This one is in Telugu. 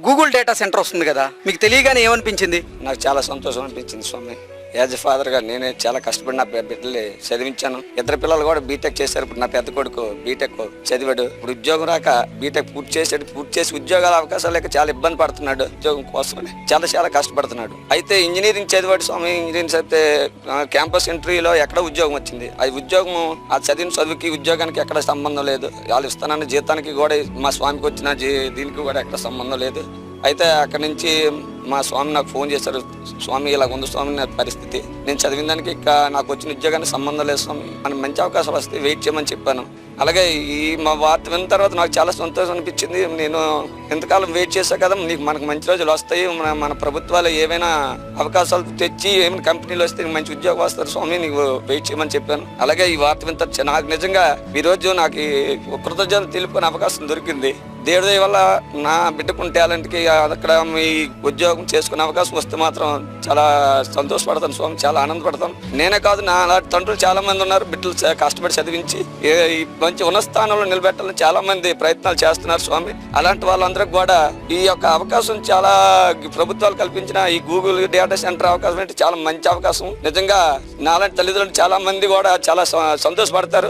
గూగుల్ డేటా సెంటర్ వస్తుంది కదా మీకు తెలియగానే ఏమనిపించింది? నాకు చాలా సంతోషం అనిపించింది స్వామి. యాజ్ ఎ ఫాదర్గా నేనే చాలా కష్టపడి నా బిడ్డల్ని చదివించాను. ఇద్దరు పిల్లలు కూడా బీటెక్ చేశారు. ఇప్పుడు నా పెద్ద కొడుకు బీటెక్ చదివాడు. ఇప్పుడు ఉద్యోగం రాక బీటెక్ పూర్తి చేసాడు పూర్తి చేసి ఉద్యోగాల అవకాశాలు లేక చాలా ఇబ్బంది పడుతున్నాడు. ఉద్యోగం కోసం చాలా చాలా కష్టపడుతున్నాడు. అయితే ఇంజనీరింగ్ చదివాడు స్వామి. ఇంజనీరింగ్ చదివితే క్యాంపస్ ఇంటర్వ్యూలో ఎక్కడ ఉద్యోగం వచ్చింది? అది ఉద్యోగం ఆ చదివిన చదువుకి ఉద్యోగానికి ఎక్కడ సంబంధం లేదు. వాళ్ళు ఇస్తానన్న జీతానికి కూడా మా స్వామికి వచ్చిన జీ- దీనికి కూడా ఎక్కడ సంబంధం లేదు. అయితే అక్కడి నుంచి మా స్వామి నాకు ఫోన్ చేశారు. స్వామి ఇలా ఉంది స్వామి నా పరిస్థితి. నేను చదివిన దానికి ఇంకా నాకు వచ్చిన ఉద్యోగానికి సంబంధం లేదు స్వామి. మనకి మంచి అవకాశం వస్తే వెయిట్ చేయమని చెప్పాను. అలాగే ఈ మా వార్త విన్న తర్వాత నాకు చాలా సంతోషం అనిపించింది. నేను ఎంతకాలం వెయిట్ చేశా కదా నీకు మనకు మంచి రోజులు వస్తాయి. మన మన ప్రభుత్వాలు ఏమైనా అవకాశాలు తెచ్చి ఏమైనా కంపెనీలు వస్తే మంచి ఉద్యోగం వస్తారు స్వామి నీకు వెయిట్ చేయమని చెప్పాను. అలాగే ఈ వార్త విన్న నాకు నిజంగా ఈరోజు నాకు కృతజ్ఞత తెలుపుకునే అవకాశం దొరికింది. దేవుడి వల్ల నా బిడ్డకుంటే టాలెంట్కి అక్కడ మీ ఉద్యోగం చేసుకునే అవకాశం వస్తే మాత్రం చాలా సంతోషపడతాను స్వామి చాలా ఆనందపడతాను. నేనే కాదు నా అలాంటి తండ్రులు చాలా మంది ఉన్నారు బిడ్డలు కష్టపడి చదివించి మంచి ఉన్నత స్థానంలో నిలబెట్టాలని చాలా మంది ప్రయత్నాలు చేస్తున్నారు స్వామి. అలాంటి వాళ్ళందరికి కూడా ఈ యొక్క అవకాశం చాలా ప్రభుత్వాలు కల్పించిన ఈ గూగుల్ డేటా సెంటర్ అవకాశం అంటే చాలా మంచి అవకాశం. నిజంగా నాలాంటి తల్లిదండ్రులు చాలా మంది కూడా చాలా స- సంతోషపడతారు.